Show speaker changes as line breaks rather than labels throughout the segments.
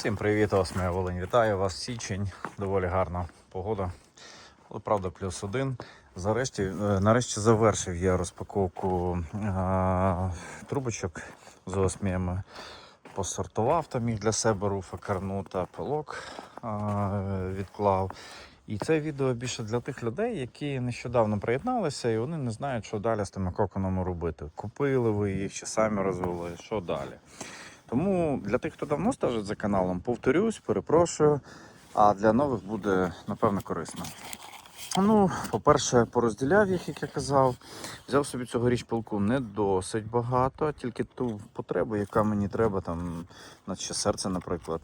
Всім привіт, ось моя Волинь. Вітаю вас січень. Доволі гарна погода. Але правда, плюс один. Зарешті, е, нарешті завершив я розпаковку е, трубочок з осміями. Посортував там їх для себе руфа, карну та пилок е, відклав. І це відео більше для тих людей, які нещодавно приєдналися і вони не знають, що далі з тими коконами робити. Купили ви їх чи самі розвели, що далі. Тому для тих, хто давно стежить за каналом, повторюсь, перепрошую. А для нових буде напевно корисно. Ну, по-перше, порозділяв їх, як я казав. Взяв собі цьогоріч пилку не досить багато, тільки ту потребу, яка мені треба, там, наче серце, наприклад,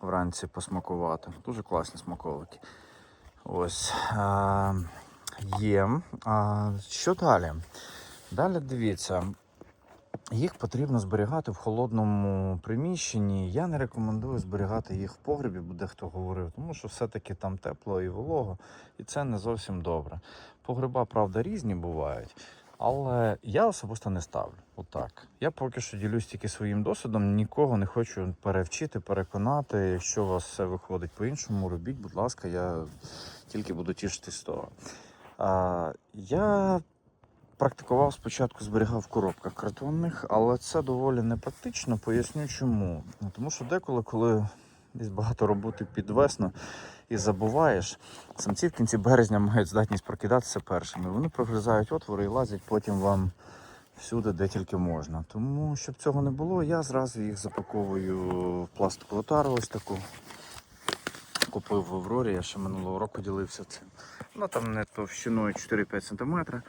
вранці посмакувати. Дуже класні смаковики. Ось. Є. Що далі? Далі дивіться. Їх потрібно зберігати в холодному приміщенні. Я не рекомендую зберігати їх в погребі, бо дехто говорив, тому що все-таки там тепло і волого, і це не зовсім добре. Погреба, правда, різні бувають, але я особисто не ставлю. Отак. Я поки що ділюсь тільки своїм досвідом, нікого не хочу перевчити, переконати. Якщо у вас все виходить по-іншому, робіть, будь ласка, я тільки буду тішитись з того. А, я Практикував спочатку, зберігав в коробках картонних, але це доволі непрактично. Поясню чому. Ну, Тому що деколи, коли десь багато роботи під весну і забуваєш, самці в кінці березня мають здатність прокидатися першими. Вони прогризають отвори і лазять потім вам всюди, де тільки можна. Тому, щоб цього не було, я зразу їх запаковую в пластикову тару ось таку. Купив в Аврорі, я ще минулого року ділився цим. Ну там не товщиною 4-5 см.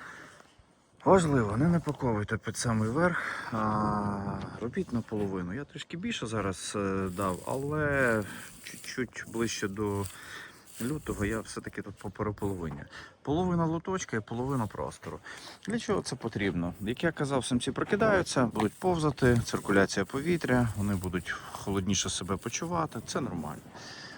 Важливо, не напаковуйте під самий верх, а робіть наполовину. Я трішки більше зараз е, дав, але чуть-чуть ближче до лютого я все-таки тут по переполовині. Половина луточка і половина простору. Для чого це потрібно? Як я казав, самці прокидаються, будуть повзати, циркуляція повітря, вони будуть холодніше себе почувати, це нормально.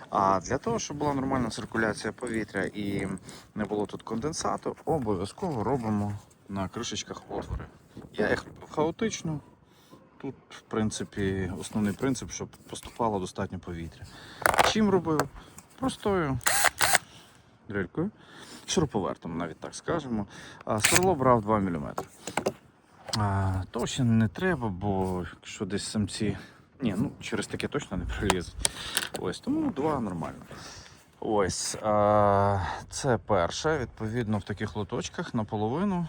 А для того, щоб була нормальна циркуляція повітря і не було тут конденсату, обов'язково робимо на кришечках отвори. Я їх хаотично. Тут, в принципі, основний принцип, щоб поступало достатньо повітря. Чим робив? Простою дрелькою, шуруповертом, навіть так скажемо. Сверло брав 2 мм. Товще не треба, бо якщо десь самці. Ні, ну через таке точно не пролізуть. Ось, тому два нормально. Ось. А, це перше. Відповідно, в таких лоточках наполовину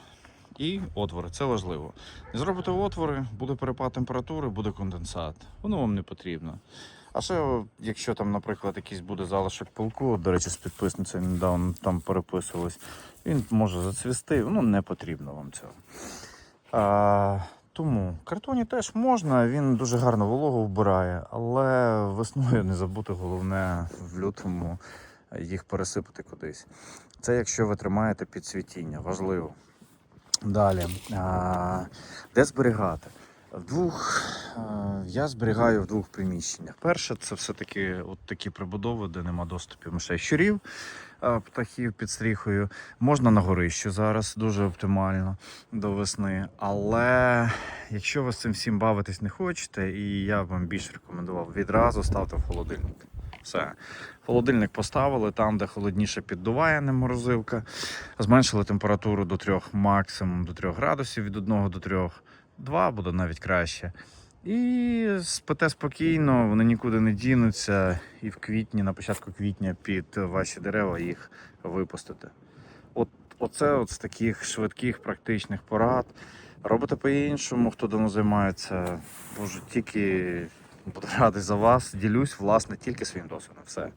і отвори. Це важливо. Не зробите отвори, буде перепад температури, буде конденсат. Воно вам не потрібно. А ще, якщо там, наприклад, якийсь буде залишок пилку, до речі, з підписницею недавно там переписувались, він може зацвісти, ну не потрібно вам цього. А, тому картоні теж можна, він дуже гарно вологу вбирає, але весною не забути головне в лютому їх пересипати кудись. Це якщо ви тримаєте під цвітіння, важливо. Далі, де зберігати? В двох я зберігаю в двох приміщеннях. Перше, це все-таки от такі прибудови, де нема доступів мишей щурів, птахів під стріхою. Можна на горищу зараз, дуже оптимально до весни. Але якщо ви з цим всім бавитись не хочете, і я вам більше рекомендував, відразу ставте в холодильник. Все. Холодильник поставили там, де холодніше піддуває, не морозивка. Зменшили температуру до 3, максимум до 3 градусів від 1 до 3. 2 буде навіть краще. І спите спокійно, вони нікуди не дінуться. І в квітні, на початку квітня, під ваші дерева їх випустите. От, оце от з таких швидких практичних порад. Робите по-іншому, хто давно займається. Боже, тільки буду радий за вас. Ділюсь, власне, тільки своїм досвідом. Все.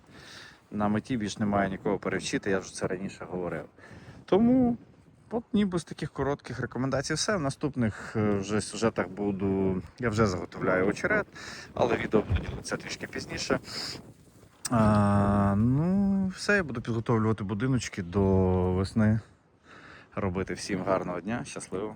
На меті більш немає нікого перевчити, я вже це раніше говорив. Тому, от ніби з таких коротких рекомендацій, все. В наступних е, вже сюжетах буду. Я вже заготовляю очерет, але відео буду ділитися трішки пізніше. А, ну, все, я буду підготовлювати будиночки до весни. Робити всім гарного дня, щасливо.